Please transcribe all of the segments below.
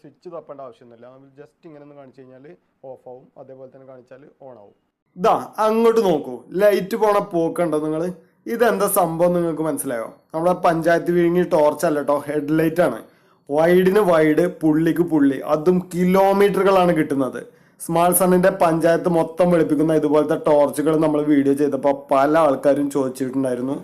Switch തപ്പേണ്ട ആവശ്യമൊന്നുമില്ല. നമ്മൾ just ഇങ്ങനെ ഒന്ന് കാണിച്ചു കഴിഞ്ഞാൽ ഓഫ് ആവും. അതേപോലെ തന്നെ കാണിച്ചാൽ ഓൺ ആവും. ഇതാ അങ്ങോട്ട് നോക്കൂ. ലൈറ്റ് പോണ പോക്കുണ്ടോ നിങ്ങൾ ഇതെന്താ സംഭവം നിങ്ങൾക്ക് മനസ്സിലായോ? നമ്മുടെ പഞ്ചായത്ത് വിഴുങ്ങി ടോർച്ച് അല്ല കേട്ടോ ഹെഡ്ലൈറ്റ് ആണ്. വൈഡിന് വൈഡ് പുള്ളിക്ക് പുള്ളി. അതും കിലോമീറ്ററുകളാണ് കിട്ടുന്നത്. സ്മാൾ സണ്ണിന്റെ പഞ്ചായത്ത് മൊത്തം വെളുപ്പിക്കുന്ന ഇതുപോലത്തെ ടോർച്ചുകൾ നമ്മൾ വീഡിയോ ചെയ്തപ്പോൾ പല ആൾക്കാരും ചോദിച്ചിട്ടുണ്ടായിരുന്നു.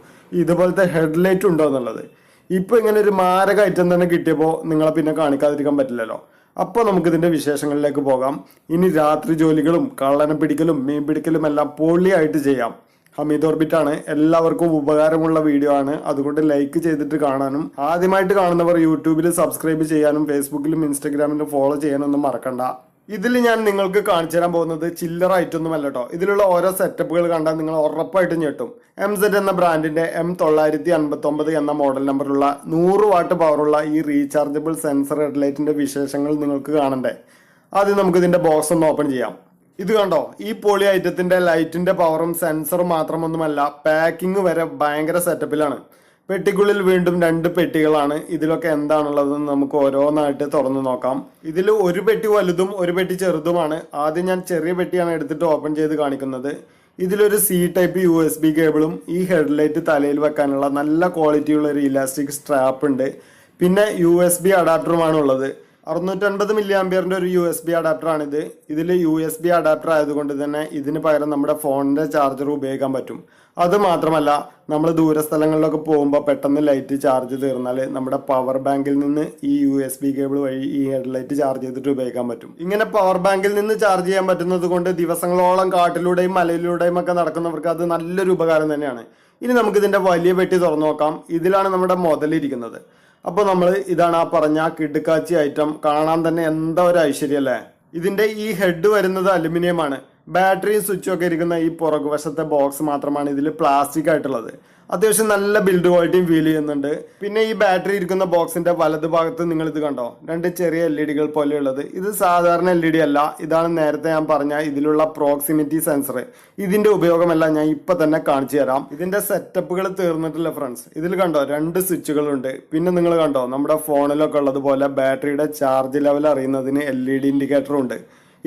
ഇതുപോലത്തെ ഹെഡ്ലൈറ്റ് ഉണ്ടോ എന്നുള്ളത്. ഇപ്പൊ ഇങ്ങനെ ഒരു മാരക ഐറ്റം തന്നെ കിട്ടിയപ്പോൾ നിങ്ങളെ പിന്നെ കാണിക്കാതിരിക്കാൻ പറ്റില്ലല്ലോ. അപ്പോൾ ഇതിന്റെ വിശേഷങ്ങളിലേക്ക് പോകാം. ഇനി രാത്രി ജോലികളും കള്ളനെ പിടിക്കലും മീൻ പിടിക്കലും എല്ലാം പൊള്ളിയായിട്ട് ചെയ്യാം. ഹമീദ് ഓർബിറ്റ് ആണ്. എല്ലാവർക്കും ഉപകാരമുള്ള വീഡിയോ ആണ്. അതുകൊണ്ട് ലൈക്ക് ചെയ്തിട്ട് കാണാനും ആദ്യമായിട്ട് കാണുന്നവർ യൂട്യൂബിൽ സബ്സ്ക്രൈബ് ചെയ്യാനും ഫേസ്ബുക്കിലും ഇൻസ്റ്റഗ്രാമിലും ഫോളോ ചെയ്യാനൊന്നും മറക്കണ്ട. ഇതിൽ ഞാൻ നിങ്ങൾക്ക് കാണിച്ചു തരാൻ പോകുന്നത് ചില്ലറ ഐറ്റൊന്നും അല്ല കേട്ടോ. ഇതിലുള്ള ഓരോ സെറ്റപ്പുകൾ കണ്ടാൽ നിങ്ങൾ ഉറപ്പായിട്ടും ഞെട്ടും. എം സെറ്റ് എന്ന ബ്രാൻഡിന്റെ എം തൊള്ളായിരത്തി അൻപത്തി ഒമ്പത് എന്ന മോഡൽ നമ്പറുള്ള നൂറ് വാട്ട് പവറുള്ള ഈ റീചാർജബിൾ സെൻസർ ഹെഡ്ലൈറ്റിന്റെ വിശേഷങ്ങൾ നിങ്ങൾക്ക് കാണണ്ടേ? ആദ്യം നമുക്ക് ഇതിന്റെ ബോക്സ് ഒന്ന് ഓപ്പൺ ചെയ്യാം. ഇത് കണ്ടോ? ഈ പോളി ഐറ്റത്തിന്റെ ലൈറ്റിന്റെ പവറും സെൻസറും മാത്രമൊന്നുമല്ല പാക്കിംഗ് വരെ ഭയങ്കര സെറ്റപ്പിലാണ് പെട്ടിക്കുള്ളിൽ വീണ്ടും രണ്ട് പെട്ടികളാണ്. ഇതിലൊക്കെ എന്താണുള്ളതെന്ന് നമുക്ക് ഓരോന്നായിട്ട് തുറന്നു നോക്കാം. ഇതിൽ ഒരു പെട്ടി വലുതും ഒരു പെട്ടി ചെറുതുമാണ്. ആദ്യം ഞാൻ ചെറിയ പെട്ടിയാണ് എടുത്തിട്ട് ഓപ്പൺ ചെയ്ത് കാണിക്കുന്നത്. ഇതിലൊരു C type U S B കേബിളും ഈ ഹെഡ്ലൈറ്റ് തലയിൽ വെക്കാനുള്ള നല്ല ക്വാളിറ്റിയുള്ള ഒരു ഇലാസ്റ്റിക് സ്ട്രാപ്പ് ഉണ്ട്. പിന്നെ യു എസ് ബി അഡാപ്റ്ററുമാണ് ഉള്ളത്. അറുന്നൂറ്റൻപത് മില്ലി ആംബിയറിന്റെ ഒരു യു എസ് ബി അഡാപ്റ്റർ ആണിത്. ഇതിൽ യു എസ് ബി അഡാപ്റ്റർ ആയതുകൊണ്ട് തന്നെ ഇതിന് പകരം നമ്മുടെ ഫോണിന്റെ ചാർജർ ഉപയോഗിക്കാൻ പറ്റും. അത് മാത്രമല്ല നമ്മൾ ദൂരസ്ഥലങ്ങളിലൊക്കെ പോകുമ്പോൾ പെട്ടെന്ന് ലൈറ്റ് ചാർജ് തീർന്നാൽ നമ്മുടെ പവർ ബാങ്കിൽ നിന്ന് ഈ യു എസ് ബി കേബിൾ വഴി ഈ ഹെഡ്ലൈറ്റ് ചാർജ് ചെയ്തിട്ട് ഉപയോഗിക്കാൻ പറ്റും. ഇങ്ങനെ പവർ ബാങ്കിൽ നിന്ന് ചാർജ് ചെയ്യാൻ പറ്റുന്നത് കൊണ്ട് ദിവസങ്ങളോളം കാട്ടിലൂടെയും മലയിലൂടെയും ഒക്കെ നടക്കുന്നവർക്ക് അത് നല്ലൊരു ഉപകാരം തന്നെയാണ്. ഇനി നമുക്ക് ഇതിന്റെ വലിയ പെട്ടി തുറന്നു നോക്കാം. ഇതിലാണ് നമ്മുടെ മുതലിരിക്കുന്നത് അപ്പോൾ നമ്മൾ ഇതാണ് ആ പറഞ്ഞ കിടുക്കാച്ചി ഐറ്റം കാണാൻ തന്നെ എന്താ ഒരു ഐശ്വര്യല്ലേ ഇതിന്റെ ഈ ഹെഡ് വരുന്നത് അലുമിനിയം ആണ് ബാറ്ററിയും സ്വിച്ചും ഒക്കെ ഇരിക്കുന്ന ഈ പുറകുവശത്തെ ബോക്സ് മാത്രമാണ് ഇതിൽ പ്ലാസ്റ്റിക് ആയിട്ടുള്ളത്. അത്യാവശ്യം നല്ല ബിൽഡ് ക്വാളിറ്റിയും ഫീൽ ചെയ്യുന്നുണ്ട്. പിന്നെ ഈ ബാറ്ററി ഇരിക്കുന്ന ബോക്സിന്റെ വലത് ഭാഗത്ത് നിങ്ങൾ ഇത് കണ്ടോ? രണ്ട് ചെറിയ എൽ ഇ ഡികൾ പോലെയുള്ളത്. ഇത് സാധാരണ എൽ ഇ ഡി അല്ല. ഇതാണ് നേരത്തെ ഞാൻ പറഞ്ഞ ഇതിലുള്ള പ്രോക്സിമിറ്റി സെൻസർ ഇതിന്റെ ഉപയോഗമെല്ലാം ഞാൻ ഇപ്പൊ തന്നെ കാണിച്ചു തരാം. ഇതിന്റെ സെറ്റപ്പുകൾ തീർന്നിട്ടില്ല ഫ്രണ്ട്സ് ഇതിൽ കണ്ടോ? രണ്ട് സ്വിച്ചുകളുണ്ട്. പിന്നെ നിങ്ങൾ കണ്ടോ? നമ്മുടെ ഫോണിലൊക്കെ ഉള്ളതുപോലെ ബാറ്ററിയുടെ ചാർജ് ലെവൽ അറിയുന്നതിന് എൽ ഇ ഡി ഇൻഡിക്കേറ്ററും ഉണ്ട്.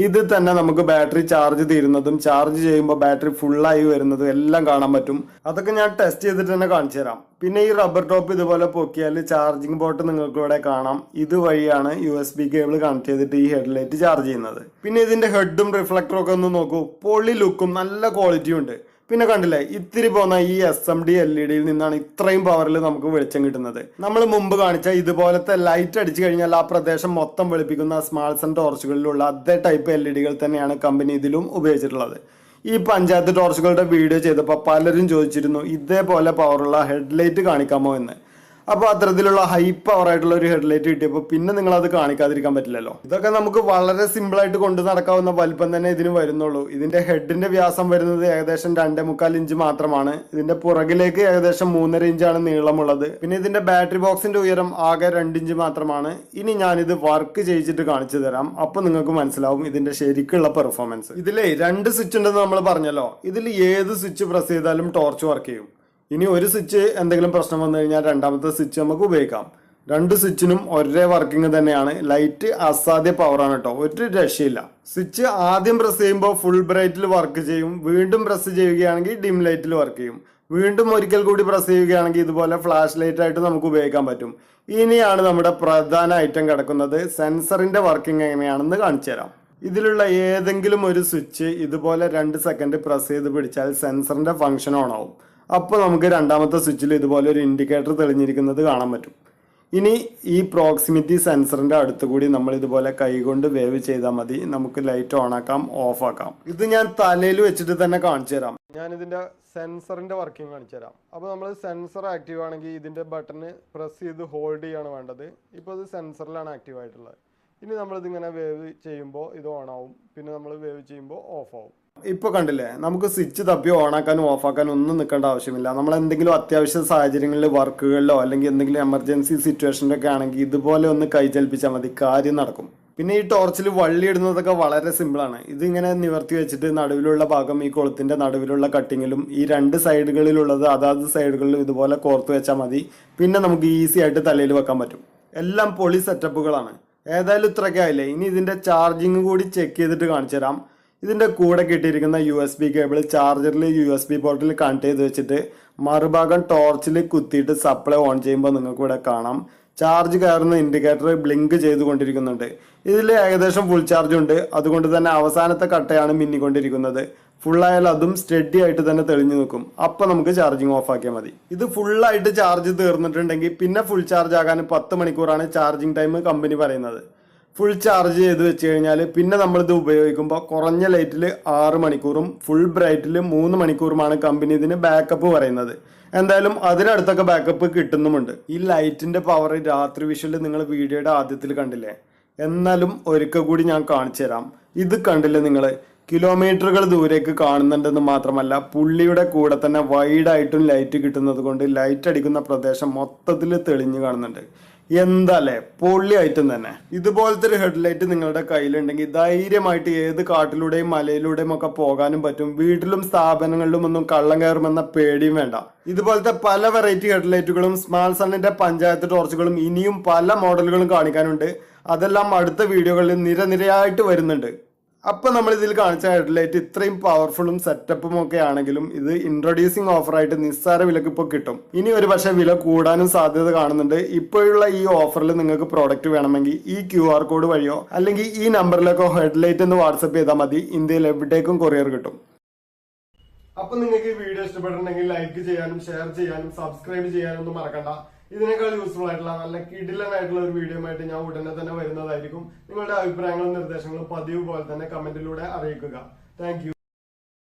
ഇത് തന്നെ നമുക്ക് ബാറ്ററി ചാർജ് തീരുന്നതും ചാർജ് ചെയ്യുമ്പോൾ ബാറ്ററി ഫുള്ളായി വരുന്നതും എല്ലാം കാണാൻ പറ്റും. അതൊക്കെ ഞാൻ ടെസ്റ്റ് ചെയ്തിട്ട് തന്നെ കാണിച്ചു തരാം. പിന്നെ ഈ റബ്ബർ ടോപ്പ് ഇതുപോലെ പൊക്കിയാൽ ചാർജിങ് പോർട്ട് നിങ്ങൾക്ക് ഇവിടെ കാണാം. ഇതുവഴിയാണ് U S B cable connect ചെയ്തിട്ട് ഈ ഹെഡ്ലൈറ്റ് ചാർജ് ചെയ്യുന്നത്. പിന്നെ ഇതിന്റെ ഹെഡും റിഫ്ലക്ടറും ഒക്കെ ഒന്ന് നോക്കൂ. പൊളി ലുക്കും നല്ല ക്വാളിറ്റിയും ഉണ്ട്. പിന്നെ കണ്ടില്ലേ ഇത്തിരി പോന്ന ഈ S M D L E ഡിയിൽ നിന്നാണ് ഇത്രയും പവറിൽ നമുക്ക് വെളിച്ചം കിട്ടുന്നത്. നമ്മൾ മുമ്പ് കാണിച്ച ഇതുപോലത്തെ ലൈറ്റ് അടിച്ചു കഴിഞ്ഞാൽ ആ പ്രദേശം മൊത്തം വെളുപ്പിക്കുന്ന സ്മാൾ സൺ ടോർച്ചുകളിലുള്ള അതേ ടൈപ്പ് എൽ ഇ ഡികൾ തന്നെയാണ് കമ്പനി ഇതിലും ഉപയോഗിച്ചിട്ടുള്ളത്. ഈ പഞ്ചായത്ത് ടോർച്ചുകളുടെ വീഡിയോ ചെയ്തപ്പോൾ പലരും ചോദിച്ചിരുന്നു ഇതേപോലെ പവറുള്ള ഹെഡ്ലൈറ്റ് കാണിക്കാമോ എന്ന്. അപ്പോൾ അത്തരത്തിലുള്ള ഹൈ പവർ ആയിട്ടുള്ള ഒരു ഹെഡ്ലൈറ്റ് കിട്ടിയപ്പോൾ പിന്നെ നിങ്ങൾ അത് കാണിക്കാതിരിക്കാൻ പറ്റില്ലല്ലോ. ഇതൊക്കെ നമുക്ക് വളരെ സിമ്പിൾ ആയിട്ട് കൊണ്ടു നടക്കാവുന്ന വലിപ്പം തന്നെ ഇതിന് വരുന്നുള്ളൂ. ഇതിന്റെ ഹെഡിന്റെ വ്യാസം വരുന്നത് ഏകദേശം രണ്ടേ മുക്കാൽ ഇഞ്ച് മാത്രമാണ്. ഇതിന്റെ പുറകിലേക്ക് ഏകദേശം മൂന്നര ഇഞ്ചാണ് നീളമുള്ളത്. പിന്നെ ഇതിന്റെ ബാറ്ററി ബോക്സിന്റെ ഉയരം ആകെ രണ്ട് ഇഞ്ച് മാത്രമാണ്. ഇനി ഞാനിത് വർക്ക് ചെയ്യിച്ചിട്ട് കാണിച്ചു തരാം. അപ്പോൾ നിങ്ങൾക്ക് മനസ്സിലാവും ഇതിന്റെ ശരിക്കുള്ള പെർഫോമൻസ് ഇതിലേ രണ്ട് സ്വിച്ച് ഉണ്ടെന്ന് നമ്മൾ പറഞ്ഞല്ലോ. ഇതിൽ ഏത് സ്വിച്ച് പ്രസ് ചെയ്താലും ടോർച്ച് വർക്ക് ചെയ്യും. ഇനി ഒരു സ്വിച്ച് എന്തെങ്കിലും പ്രശ്നം വന്നു കഴിഞ്ഞാൽ രണ്ടാമത്തെ സ്വിച്ച് നമുക്ക് ഉപയോഗിക്കാം. രണ്ട് സ്വിച്ചിനും ഒരേ വർക്കിംഗ് തന്നെയാണ്. ലൈറ്റ് അസാധ്യ പവറാണ് കേട്ടോ ഒരു രക്ഷയില്ല. സ്വിച്ച് ആദ്യം പ്രസ് ചെയ്യുമ്പോൾ ഫുൾ ബ്രൈറ്റിൽ വർക്ക് ചെയ്യും. വീണ്ടും പ്രസ് ചെയ്യുകയാണെങ്കിൽ ഡിം ലൈറ്റിൽ വർക്ക് ചെയ്യും. വീണ്ടും ഒരിക്കൽ കൂടി പ്രസ് ചെയ്യുകയാണെങ്കിൽ ഇതുപോലെ ഫ്ലാഷ് ലൈറ്റ് ആയിട്ട് നമുക്ക് ഉപയോഗിക്കാൻ പറ്റും. ഇനിയാണ് നമ്മുടെ പ്രധാന ഐറ്റം കിടക്കുന്നത്. സെൻസറിന്റെ വർക്കിംഗ് എങ്ങനെയാണെന്ന് കാണിച്ചു തരാം. ഇതിലുള്ള ഏതെങ്കിലും ഒരു സ്വിച്ച് ഇതുപോലെ രണ്ട് സെക്കൻഡ് പ്രസ് ചെയ്ത് പിടിച്ചാൽ സെൻസറിന്റെ ഫംഗ്ഷൻ ഓൺ ആവും. അപ്പോൾ നമുക്ക് രണ്ടാമത്തെ സ്വിച്ചിൽ ഇതുപോലെ ഒരു ഇൻഡിക്കേറ്റർ തെളിഞ്ഞിരിക്കുന്നത് കാണാൻ പറ്റും. ഇനി ഈ പ്രോക്സിമിറ്റി സെൻസറിന്റെ അടുത്ത് കൂടി നമ്മൾ ഇതുപോലെ കൈകൊണ്ട് വേവ് ചെയ്താൽ മതി. നമുക്ക് ലൈറ്റ് ഓൺ ആക്കാം ഓഫ് ആക്കാം. ഇത് ഞാൻ തലയിൽ വെച്ചിട്ട് തന്നെ കാണിച്ചു തരാം. ഞാൻ ഇതിന്റെ സെൻസറിന്റെ വർക്കിംഗ് കാണിച്ചു തരാം. അപ്പോൾ നമ്മൾ സെൻസർ ആക്റ്റീവ് ആണെങ്കിൽ ഇതിന്റെ ബട്ടണ് പ്രസ് ചെയ്ത് ഹോൾഡ് ചെയ്യാണ് വേണ്ടത്. ഇപ്പോൾ ഇത് സെൻസറിലാണ് ആക്റ്റീവ് ആയിട്ടുള്ളത്. ഇനി നമ്മളിതിങ്ങനെ വേവ് ചെയ്യുമ്പോൾ ഇത് ഓൺ ആവും. പിന്നെ നമ്മൾ വേവ് ചെയ്യുമ്പോൾ ഓഫ് ആവും. ഇപ്പൊ കണ്ടില്ലേ? നമുക്ക് സ്വിച്ച് തപ്പി ഓണാക്കാനും ഓഫാക്കാനും ഒന്നും നിൽക്കേണ്ട ആവശ്യമില്ല. നമ്മൾ എന്തെങ്കിലും അത്യാവശ്യ സാഹചര്യങ്ങളിൽ വർക്കുകളിലോ അല്ലെങ്കിൽ എന്തെങ്കിലും എമർജൻസി സിറ്റുവേഷനിലൊക്കെ ആണെങ്കിൽ ഇതുപോലെ ഒന്ന് കൈചലിപ്പിച്ചാൽ മതി. കാര്യം നടക്കും. പിന്നെ ഈ ടോർച്ചിൽ വള്ളി ഇടുന്നതൊക്കെ വളരെ സിമ്പിളാണ് ഇതിങ്ങനെ നിവർത്തി വെച്ചിട്ട് നടുവിലുള്ള ഭാഗം ഈ കൊളുത്തിന്റെ നടുവിലുള്ള കട്ടിങ്ങിലും ഈ രണ്ട് സൈഡുകളിലുള്ളത് അതാത് സൈഡുകളിലും ഇതുപോലെ കോർത്ത് വെച്ചാൽ മതി. പിന്നെ നമുക്ക് ഈസി ആയിട്ട് തലയിൽ വെക്കാൻ പറ്റും. എല്ലാം പൊളി സെറ്റപ്പുകളാണ് ഏതായാലും ഇത്രയൊക്കെ ആയില്ലേ? ഇനി ഇതിന്റെ ചാർജിങ് കൂടി ചെക്ക് ചെയ്തിട്ട് കാണിച്ചു തരാം ഇതിന്റെ കൂടെ കിട്ടിയിരിക്കുന്ന യു എസ് ബി കേബിൾ ചാർജറിൽ യു എസ് ബി പോർട്ടിൽ കണക്ട് ചെയ്ത് വെച്ചിട്ട് മറുഭാഗം ടോർച്ചിൽ കുത്തിയിട്ട് സപ്ലൈ ഓൺ ചെയ്യുമ്പോൾ നിങ്ങൾക്ക് ഇവിടെ കാണാം. ചാർജ് കയറുന്ന ഇൻഡിക്കേറ്റർ ബ്ലിങ്ക് ചെയ്തുകൊണ്ടിരിക്കുന്നുണ്ട്. ഇതിൽ ഏകദേശം ഫുൾ ചാർജ് ഉണ്ട്. അതുകൊണ്ട് തന്നെ അവസാനത്തെ കട്ടയാണ് മിന്നിക്കൊണ്ടിരിക്കുന്നത്. ഫുള്ളായാൽ അതും സ്റ്റഡി ആയിട്ട് തന്നെ തെളിഞ്ഞു നിൽക്കും. അപ്പോൾ നമുക്ക് ചാർജിങ് ഓഫ് ആക്കിയാൽ മതി. ഇത് ഫുള്ളായിട്ട് ചാർജ് തീർന്നിട്ടുണ്ടെങ്കിൽ പിന്നെ ഫുൾ ചാർജ് ആകാൻ പത്ത് മണിക്കൂറാണ് ചാർജിങ് ടൈം കമ്പനി പറയുന്നത്. ഫുൾ ചാർജ് ചെയ്ത് വെച്ച് കഴിഞ്ഞാൽ പിന്നെ നമ്മളിത് ഉപയോഗിക്കുമ്പോൾ കുറഞ്ഞ ലൈറ്റിൽ ആറ് മണിക്കൂറും ഫുൾ ബ്രൈറ്റിൽ മൂന്ന് മണിക്കൂറുമാണ് കമ്പനി ഇതിന് ബാക്കപ്പ് പറയുന്നത്. എന്തായാലും അതിനടുത്തൊക്കെ ബാക്കപ്പ് കിട്ടുന്നുമുണ്ട്. ഈ ലൈറ്റിന്റെ പവർ രാത്രി വിഷയിൽ നിങ്ങൾ വീഡിയോയുടെ ആദ്യത്തിൽ കണ്ടില്ലേ? എന്നാലും ഒരിക്കൽ കൂടി ഞാൻ കാണിച്ചു തരാം. ഇത് കണ്ടില്ലേ നിങ്ങൾ കിലോമീറ്ററുകൾ ദൂരേക്ക് കാണുന്നുണ്ടെന്ന് മാത്രമല്ല പുള്ളിയുടെ കൂടെ തന്നെ വൈഡായിട്ടും ലൈറ്റ് കിട്ടുന്നത് കൊണ്ട് ലൈറ്റ് അടിക്കുന്ന പ്രദേശം മൊത്തത്തിൽ തെളിഞ്ഞു കാണുന്നുണ്ട്. എന്താല്ലേ? പൊള്ളി ഐറ്റം തന്നെ. ഇതുപോലത്തെ ഒരു ഹെഡ്ലൈറ്റ് നിങ്ങളുടെ കയ്യിലുണ്ടെങ്കിൽ ധൈര്യമായിട്ട് ഏത് കാട്ടിലൂടെയും മലയിലൂടെയും ഒക്കെ പോകാനും പറ്റും. വീട്ടിലും സ്ഥാപനങ്ങളിലും ഒന്നും കള്ളം കയറുമെന്ന പേടിയും വേണ്ട. ഇതുപോലത്തെ പല വെറൈറ്റി ഹെഡ്ലൈറ്റുകളും സ്മാൾ സണ്ണിന്റെ പഞ്ചായത്ത് ടോർച്ചുകളും ഇനിയും പല മോഡലുകളും കാണിക്കാനുണ്ട്. അതെല്ലാം അടുത്ത വീഡിയോകളിൽ നിരനിരയായിട്ട് വരുന്നുണ്ട്. അപ്പൊ നമ്മൾ ഇതിൽ കാണിച്ച ഹെഡ്ലൈറ്റ് ഇത്രയും പവർഫുള്ളും സെറ്റപ്പും ഒക്കെ ആണെങ്കിലും ഇത് ഇൻട്രൊഡ്യൂസിങ് ഓഫറായിട്ട് നിസ്സാര വിലക്ക് ഇപ്പോൾ കിട്ടും. ഇനി ഒരു പക്ഷേ വില കൂടാനും സാധ്യത കാണുന്നുണ്ട്. ഇപ്പോഴുള്ള ഈ ഓഫറിൽ നിങ്ങൾക്ക് പ്രോഡക്റ്റ് വേണമെങ്കിൽ ഈ ക്യു ആർ കോഡ് വഴിയോ അല്ലെങ്കിൽ ഈ നമ്പറിലേക്കോ ഹെഡ്ലൈറ്റ് എന്ന് വാട്സപ്പ് ചെയ്താൽ മതി. ഇന്ത്യയിൽ എവിടേക്കും കൊറിയർ കിട്ടും. അപ്പൊ നിങ്ങൾക്ക് ഈ വീഡിയോ ഇഷ്ടപ്പെട്ടിട്ടുണ്ടെങ്കിൽ ലൈക്ക് ചെയ്യാനും ഷെയർ ചെയ്യാനും സബ്സ്ക്രൈബ് ചെയ്യാനും ഒന്നും മറക്കണ്ട. ഇതിനേക്കാൾ യൂസ്ഫുൾ ആയിട്ടുള്ള നല്ല കിടിലനായിട്ടുള്ള ഒരു വീഡിയോ ആയിട്ട് ഞാൻ ഉടനെ തന്നെ വരുന്നതായിരിക്കും. നിങ്ങളുടെ അഭിപ്രായങ്ങളും നിർദ്ദേശങ്ങളും പതിവ് പോലെ തന്നെ കമന്റിലൂടെ അറിയിക്കുക. താങ്ക്